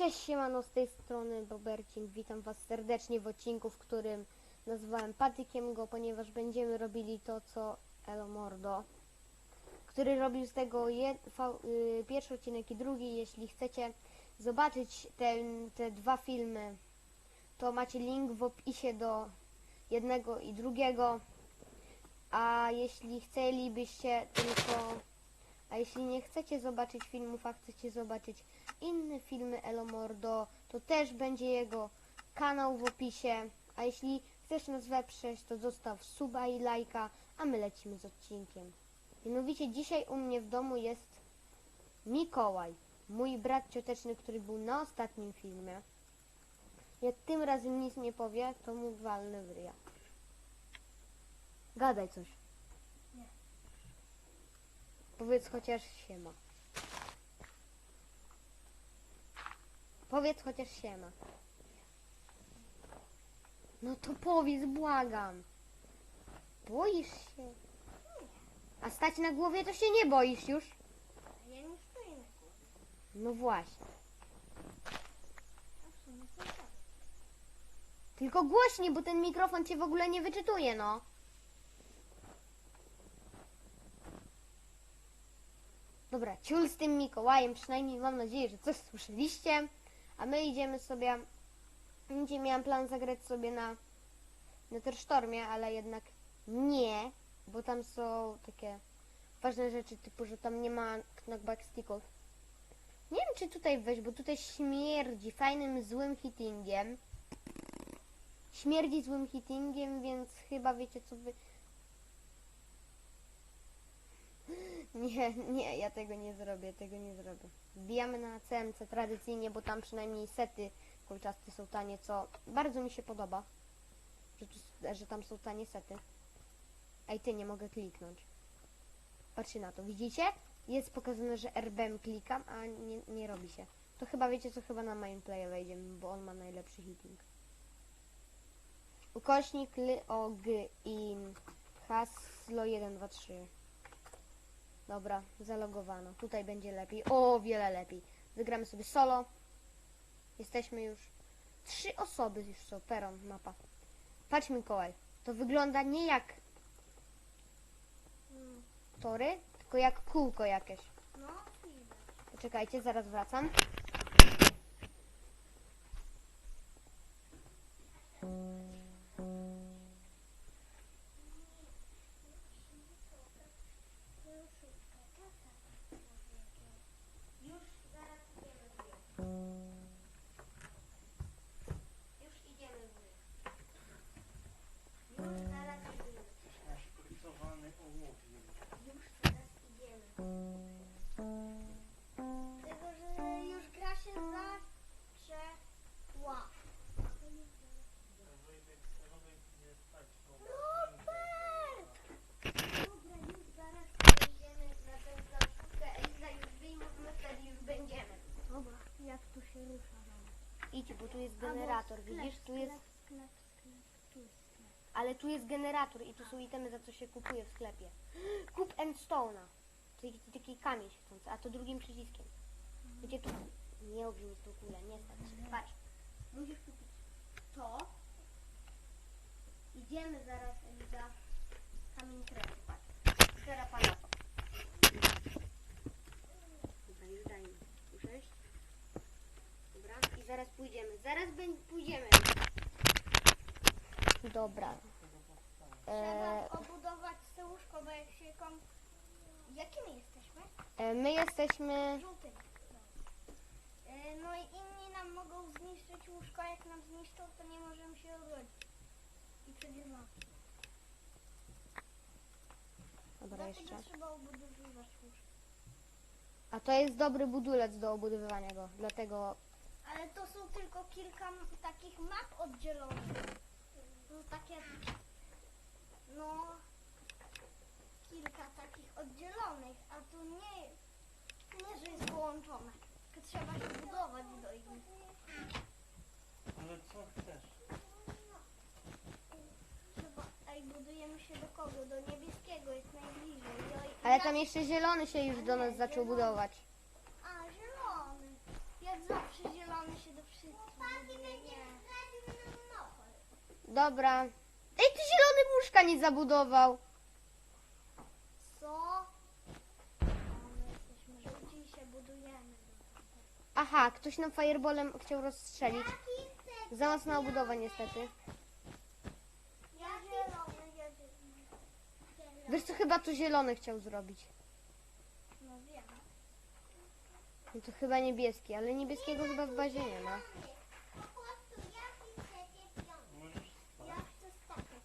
Cześć siemano, z tej strony Bobercin. Witam was serdecznie w odcinku, w którym nazwałem Patykiem go, ponieważ będziemy robili to, co Elo Mordo, który robił z tego jed, y, pierwszy odcinek i drugi. Jeśli chcecie zobaczyć ten, te dwa filmy, to macie link w opisie do jednego i drugiego. A jeśli chcielibyście tylko a jeśli nie chcecie zobaczyć filmów, a chcecie zobaczyć inne filmy Elo Mordo, to też będzie jego kanał w opisie. A jeśli chcesz nas wesprzeć, to zostaw suba i lajka, a my lecimy z odcinkiem. Mianowicie dzisiaj u mnie w domu jest Mikołaj, mój brat cioteczny, który był na ostatnim filmie. Jak tym razem nic nie powie, to mu walnę w ryja. Gadaj coś. Powiedz chociaż siema. Powiedz chociaż siema. No to powiedz, błagam. Boisz się? A stać na głowie to się nie boisz już? Ja nie stoję na głowie. No właśnie. A w sumie to tak. Tylko głośniej, bo ten mikrofon cię w ogóle nie wyczytuje, no. Dobra, ciul z tym Mikołajem, przynajmniej mam nadzieję, że coś słyszeliście. A my idziemy sobie, gdzie miałam plan zagrać sobie na Netherstormie, ale jednak nie, bo tam są takie ważne rzeczy, typu, że tam nie ma knockback sticków. Nie wiem, czy tutaj wejść, bo tutaj śmierdzi fajnym, złym hittingiem śmierdzi złym hittingiem, więc chyba wiecie co wy... Nie, nie, ja tego nie zrobię, tego nie zrobię. Wbijamy na CMC tradycyjnie, bo tam przynajmniej sety kolczaste są tanie, co bardzo mi się podoba, że, że tam są tanie sety. Ej, ty, nie mogę kliknąć. Patrzcie na to, widzicie? Jest pokazane, że RBM klikam, a nie, nie robi się. To chyba wiecie co, chyba na main playa wejdziemy, bo on ma najlepszy hitting. Ukośnik l o g i haslo 1 2 3. Dobra, zalogowano. Tutaj będzie lepiej. O, wiele lepiej. Wygramy sobie solo. Jesteśmy już. Trzy osoby już są. Peron, mapa. Patrz Mikołaj. To wygląda nie jak tory, tylko jak kółko jakieś. No. Poczekajcie, zaraz wracam. Tu jest, Sklep, sklep, sklep, tu jest sklep. ale tu jest generator i tu są itemy, za co się kupuje w sklepie. Kup Endstone'a. Taki, taki kamień świecący, a to drugim przyciskiem. Gdzie tu? Nie ognić w ogóle, nie stać się. Patrz. Musisz kupić to. Idziemy zaraz, Eliza. Kamień kresu, patrz. Teraz. Dobra, już daj mi. Usiąść. Dobra, i zaraz pójdziemy. Zaraz bę- pójdziemy. Dobra. E, Trzeba obudować te łóżko, bo jak się kom... Jakimi jesteśmy? e, my jesteśmy... Żółtymi. E, No i inni nam mogą zniszczyć łóżko, a jak nam zniszczą, to nie możemy się odrodzić. I no. Dobra, Dlatego jeszcze. trzeba obudowywać łóżko. A to jest dobry budulec do obudowywania go, dlatego... Ale to są tylko kilka takich map oddzielonych. To są takie... No... Kilka takich oddzielonych, a tu nie... Nie, że jest połączone. Tylko trzeba się budować do innych. Ale co chcesz? Trzeba... Ej, budujemy się do kogo? Do niebieskiego, jest najbliżej. Do... Ale tam jeszcze zielony się już do nas zaczął budować. A, zielony. Jak zawsze zielony Dobra. Ej, ty zielony łóżka nie zabudował. Co? Się budujemy. Aha, ktoś nam fireballem chciał rozstrzelić. Za mocna obudowa niestety. Ja zielony, ja zielony. Wiesz co, chyba to zielony chciał zrobić. No wiem. No to chyba niebieski, ale niebieskiego chyba w bazie nie ma. Po prostu jaki chcecie piątek? Możesz spać. Ja chcę statek.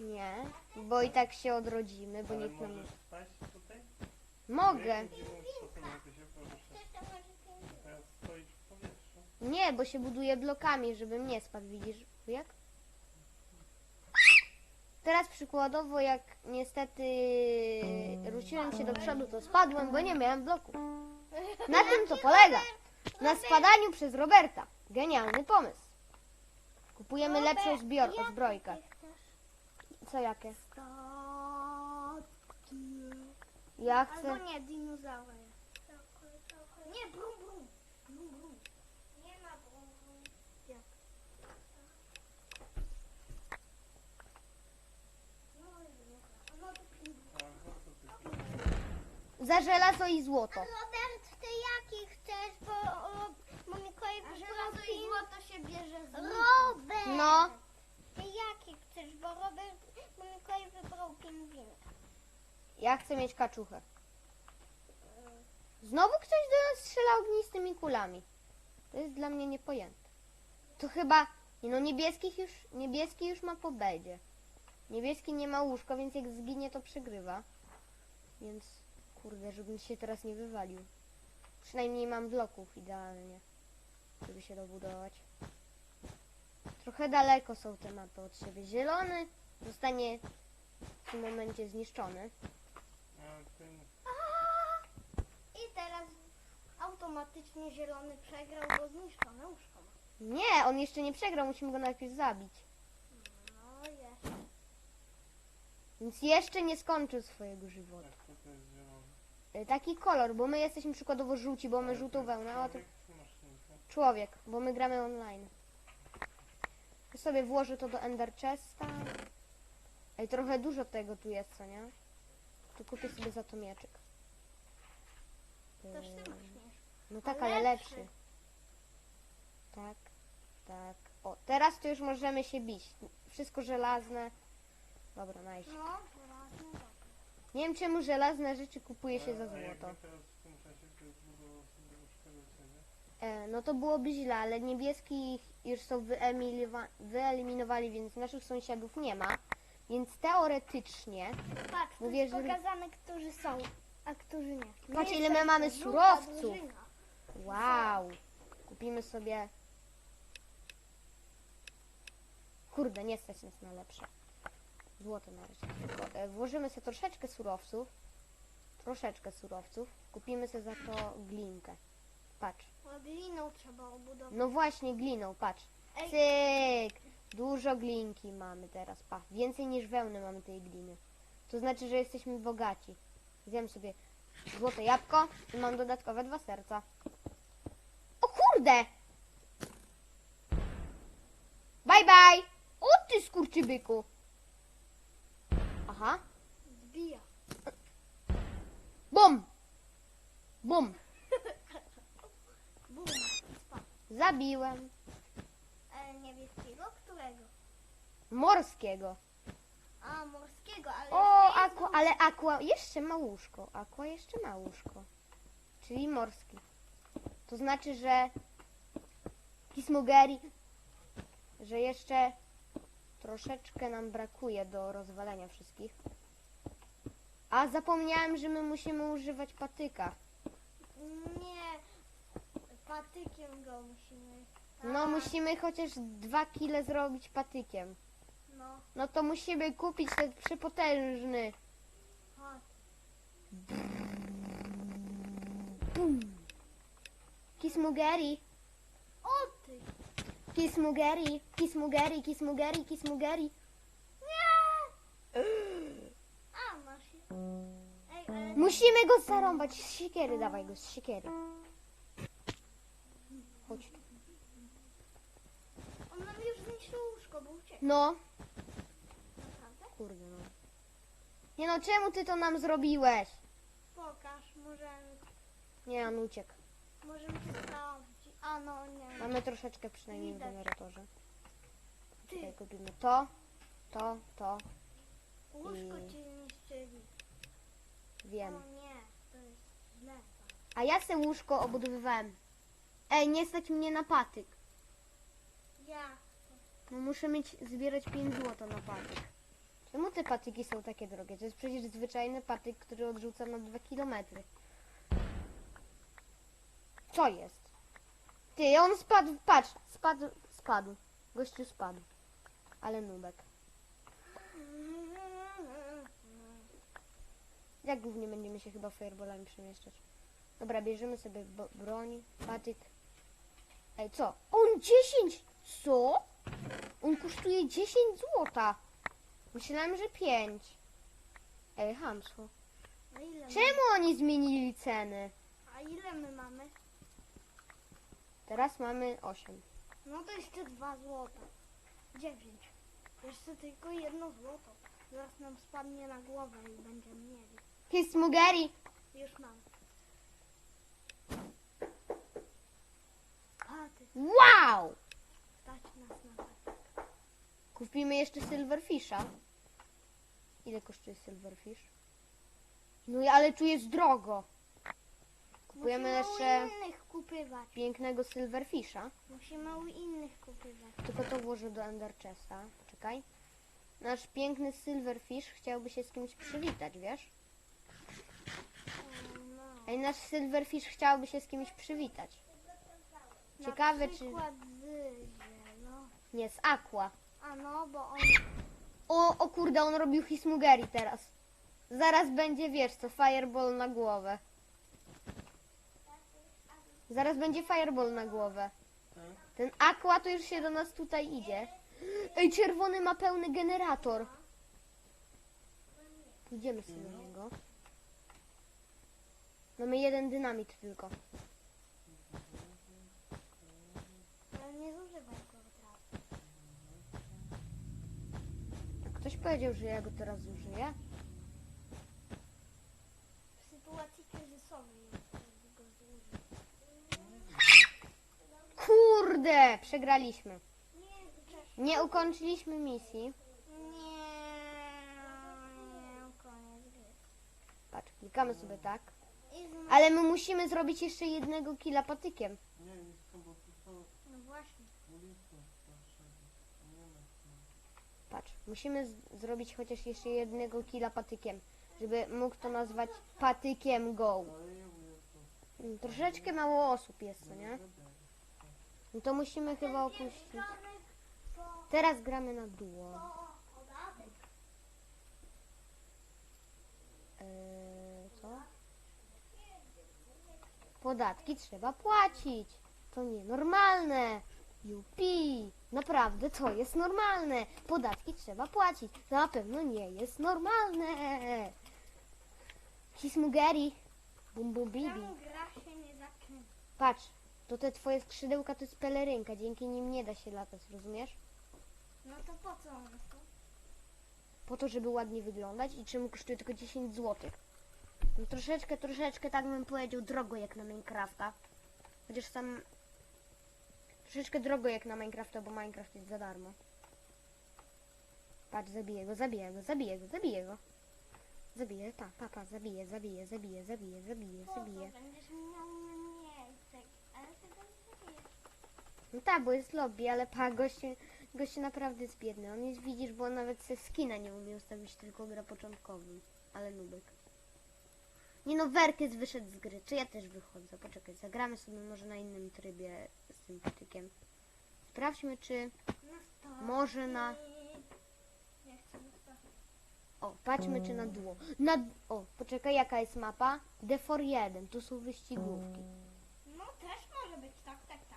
Nie, bo i tak się odrodzimy, bo Ale nikt nam nie... możesz spać tutaj? Mogę. Jak to się. Teraz stoisz w powietrzu. Nie, bo się buduje blokami, żebym nie spadł, widzisz? Jak? Teraz przykładowo, jak niestety ruszyłem się do przodu, to spadłem, bo nie miałem bloku. Na tym to polega. Na spadaniu przez Roberta. Genialny pomysł. Kupujemy lepszą zbior, zbrojkę. Co jakie? Statki. Ja Albo chcę... nie, dinozaury. Nie, brum brum. Brum brum. Nie ma brum brum. Jak? No. No. A Za żelazo i złoto. Robert, ty jaki chcesz, bo, o, bo Mikołaj wybrał i złoto się bierze z Robert! No. Ty jaki chcesz, bo Robert, wybrał pingwinka. Ja chcę mieć kaczuchę. Znowu ktoś do nas strzela ognistymi kulami. To jest dla mnie niepojęte. To chyba... No, niebieskich już, niebieski już ma po bedzie. Niebieski nie ma łóżka, więc jak zginie, to przegrywa. Więc, kurde, żebym się teraz nie wywalił. Przynajmniej mam bloków idealnie, żeby się dobudować. Trochę daleko są te mapy od siebie. Zielony zostanie w tym momencie zniszczony. I teraz automatycznie zielony przegrał, bo zniszczone łóżko ma. Nie, on jeszcze nie przegrał, musimy go najpierw zabić. No jest. Więc jeszcze nie skończył swojego żywota. Jak to, to jest zielony? Y, Taki kolor, bo my jesteśmy przykładowo żółci, bo my żółtą wełnę, a to człowiek, bo my gramy online. Ja sobie włożę to do Ender Chesta. Ej, trochę dużo tego tu jest, co nie? Tu kupię sobie za to mieczyk. Toż Y, ty masz miecz. No tak, ale lepszy. Tak, tak. O, teraz to już możemy się bić. Wszystko żelazne. Dobra, nice. No. Nie wiem czemu żelazne rzeczy kupuje się za złoto. E, no to byłoby źle, ale niebieskich już są wyeliminowali, więc naszych sąsiadów nie ma. Więc teoretycznie, Patrz, tu Mówię, jest że- pokazane, którzy są, a którzy nie. My Patrz, ile my jesteśmy mamy surowców. drużyna. wow, kupimy sobie... Kurde, nie stać nas na lepsze. Złoto na razie. Tylko, e, Włożymy sobie troszeczkę surowców. Troszeczkę surowców. Kupimy sobie za to glinkę. Patrz. Gliną trzeba obudować. No właśnie, gliną, patrz. Ej. Cyk! Dużo glinki mamy teraz, pa. Więcej niż wełny mamy tej gliny. To znaczy, że jesteśmy bogaci. Zjem sobie złote jabłko i mam dodatkowe dwa serca. O kurde! Bye bye! O ty skurczybyku! Aha. Zbija. Bum! Bum! Bum. Zabiłem. Niebieskiego? Którego? Morskiego. A, morskiego, ale O, jeszcze jest aqua, ale aqua jeszcze ma łóżko. Aqua jeszcze ma łóżko. Czyli morski. To znaczy, że Kismugeri, że jeszcze troszeczkę nam brakuje do rozwalenia wszystkich. A zapomniałem, że my musimy używać patyka. Nie, patykiem go musimy. No musimy chociaż dwa kile zrobić patykiem. No, No to musimy kupić ten przepotężny. chodź. Kismugeri. O ty! Kismugeri, Kismugeri, Kismugeri, Kismugeri. Nie! A, masz je. Ej, ale Musimy go zarąbać z siekiery, dawaj go z siekiery. Chodź tu. No, kurde no. Nie no, czemu ty to nam zrobiłeś? Pokaż, możemy, Nie, on uciekł. możemy sprawdzić. A no nie. Mamy troszeczkę przynajmniej w Widać. generatorze. Ty, Tutaj kupimy to, to, to. łóżko i- ci niszczyli. Wiem. O nie, to jest źle. A ja se łóżko obudowywałem. Ej, nie stać mnie na patyk. Ja. No muszę mieć, zbierać 5 złota na patyk. Czemu te patyki są takie drogie? To jest przecież zwyczajny patyk, który odrzuca na 2 kilometry. Co jest? Ty, on spadł, patrz, spadł, spadł. Gościu spadł. Ale nubek. Jak głównie będziemy się chyba fireballami przemieszczać? Dobra, bierzemy sobie broń, patyk. Ej, co? On 10! Co? On kosztuje 10 złota. Myślałem, że 5. Ej, hamstwo. A ile, my, Czemu oni zmienili ceny? a ile my mamy? Teraz mamy 8. No to jeszcze dwa złota. Dziewięć. Jeszcze tylko jedno złoto. Zaraz nam spadnie na głowę i będziemy mieli. His Mugeri! Już mam. Paty, Wow! Stać nas na. Kupimy jeszcze Silverfisha. Ile kosztuje Silverfish? No i- ale tu jest drogo. Kupujemy Musimy jeszcze u innych kupywać. pięknego Silverfisha. Musimy u innych kupywać. Tylko to włożę do Ender Chesta. Czekaj. Nasz piękny Silverfish chciałby się z kimś przywitać, wiesz? O, no. Ej, nasz Silverfish chciałby się z kimś przywitać. Ciekawe, na czy- przykład z. Nie, z Aqua. A no, bo on... O, o kurde, on robił Hismugeri teraz. Zaraz będzie, wiesz co, fireball na głowę. Zaraz będzie fireball na głowę. Ten Aqua to już się do nas tutaj idzie. Ej, czerwony ma pełny generator. Idziemy sobie do niego. Mamy jeden dynamit tylko. Ale nie zużywaj go od razu. A ktoś powiedział, że ja go teraz użyję? W sytuacji kryzysowej go zużył. Kurde, przegraliśmy. Nie, ukończyliśmy misji. Nie, nie, koniec gry. Patrz, klikamy sobie tak. I. Ale my musimy zrobić jeszcze jednego killa patykiem. Nie, nie chcę, bo tu są No właśnie. ulice potrzebne. Nie ma. Patrz, musimy zrobić chociaż jeszcze jednego killa patykiem, żeby mógł to nazwać patykiem go. Mm, Troszeczkę mało osób jest, co nie? No to musimy chyba opuścić. Teraz gramy na duo. Eee, co? Podatki trzeba płacić. To nienormalne. Jupi. Naprawdę to jest normalne. Podatki trzeba płacić. To na pewno nie jest normalne. Kismugeri. Bum bum bibi. Czemu gra się nie zakręca? Patrz, to te twoje skrzydełka to jest pelerynka. Dzięki nim nie da się latać, rozumiesz? No to po co one są? Po to, żeby ładnie wyglądać i czemu kosztuje tylko 10 zł. No troszeczkę, troszeczkę tak bym powiedział drogo jak na Minecrafta. Chociaż sam... Troszeczkę drogo jak na Minecrafta, bo Minecraft jest za darmo. Patrz, zabiję go, zabiję go, zabiję go, zabiję go. Zabiję, pa, pa, pa, zabiję, zabiję, zabiję, zabiję, zabiję, zabiję. No tak, bo jest lobby, ale pa, gościu, gościu naprawdę jest biedny. On jest, widzisz, bo on nawet se skina nie umie ustawić, tylko gra początkowym. Ale nubek. Nie no, Werkys wyszedł z gry. Czy ja też wychodzę? Poczekaj, zagramy sobie może na innym trybie z tym patykiem. Sprawdźmy, czy... Może na-. O, patrzmy, czy na duo. Na... O, poczekaj, jaka jest mapa? D4 1, tu są wyścigówki. No też może być tak, tak, tak.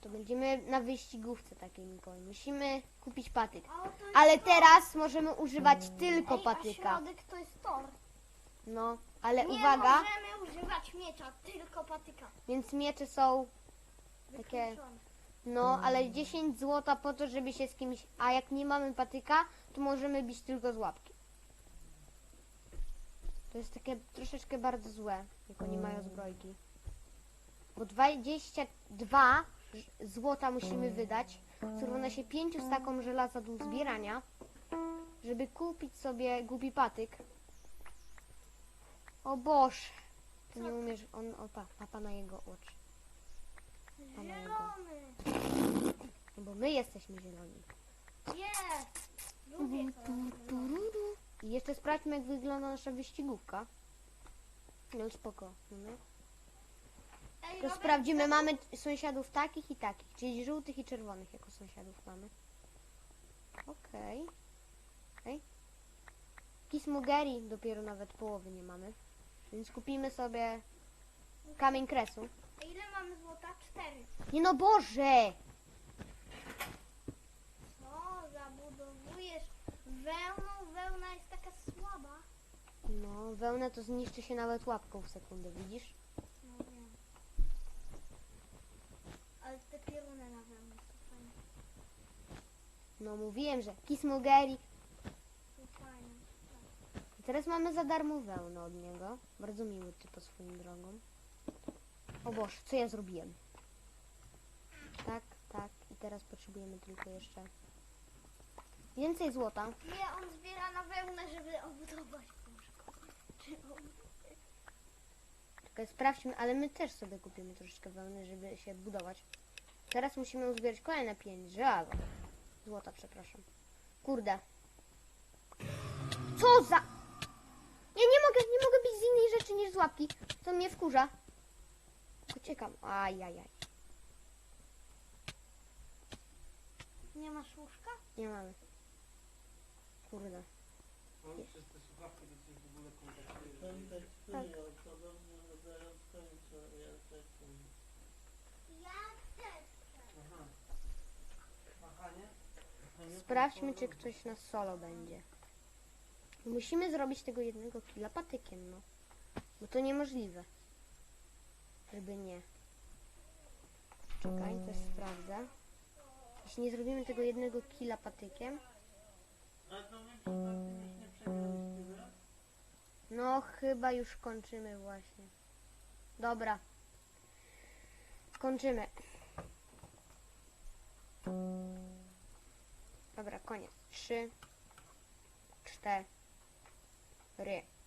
To będziemy na wyścigówce takiej, Mikołaj. Musimy kupić patyk. Ale teraz możemy używać tylko Ej, A patyka. środek to jest tor. No, ale nie uwaga, możemy używać miecza, tylko patyka. więc miecze są takie Wykluczone. No, ale 10 złota po to, żeby się z kimś... A jak nie mamy patyka, to możemy bić tylko z łapki. To jest takie troszeczkę bardzo złe, jak oni mają zbrojki. Bo 22 ż- złota musimy wydać, co równa się 5 stakom żelaza do zbierania, żeby kupić sobie głupi patyk. O Boże! Ty nie umiesz, on, opa, papa na jego oczy. Pana jego. Zielony. No bo my jesteśmy zieloni. Jest. Lubię kolor zielony. I jeszcze sprawdźmy, jak wygląda nasza wyścigówka. No spoko. No? Ej, To sprawdzimy, mamy sąsiadów takich i takich, czyli żółtych i czerwonych jako sąsiadów mamy. Okej. Okej. Kismugeri dopiero nawet połowy nie mamy. Więc kupimy sobie kamień kresu. A ile mamy złota? Cztery. Nie no Boże! Co zabudowujesz wełną? Wełna jest taka słaba. No, wełnę to zniszczy się nawet łapką w sekundę, widzisz? No wiem. Ale te pioruny na wełnę są fajne. No mówiłem, że Kismugeri. Są fajne. I teraz mamy za darmo wełnę od niego. Bardzo miły typ po swoim drogą. O Boże, co ja zrobiłem? Tak, tak. I teraz potrzebujemy tylko jeszcze więcej złota. Nie, on zbiera na wełnę, żeby obudować łóżko. Czy on... Tylko sprawdźmy, ale my też sobie kupimy troszeczkę wełny, żeby się budować. Teraz musimy uzbierać kolejne pięć żelaza. Złota, przepraszam. Kurde. Co za... Ja nie mogę, nie mogę bić z innej rzeczy niż z łapki. To mnie wkurza. Uciekam. Ajajaj. Nie masz łóżka? Nie mamy. Kurde. No, przez te słuchawki to coś w ogóle kontaktuje. Ten tak Tak. ja tak. Aha. Sprawdźmy, czy ktoś na solo będzie. Musimy zrobić tego jednego killa patykiem, no. Bo to niemożliwe. Żeby nie. Czekaj, też sprawdzę. Jeśli nie zrobimy tego jednego killa patykiem, no chyba już kończymy właśnie. Dobra. Kończymy. Dobra, koniec. Trzy, cztery, それ。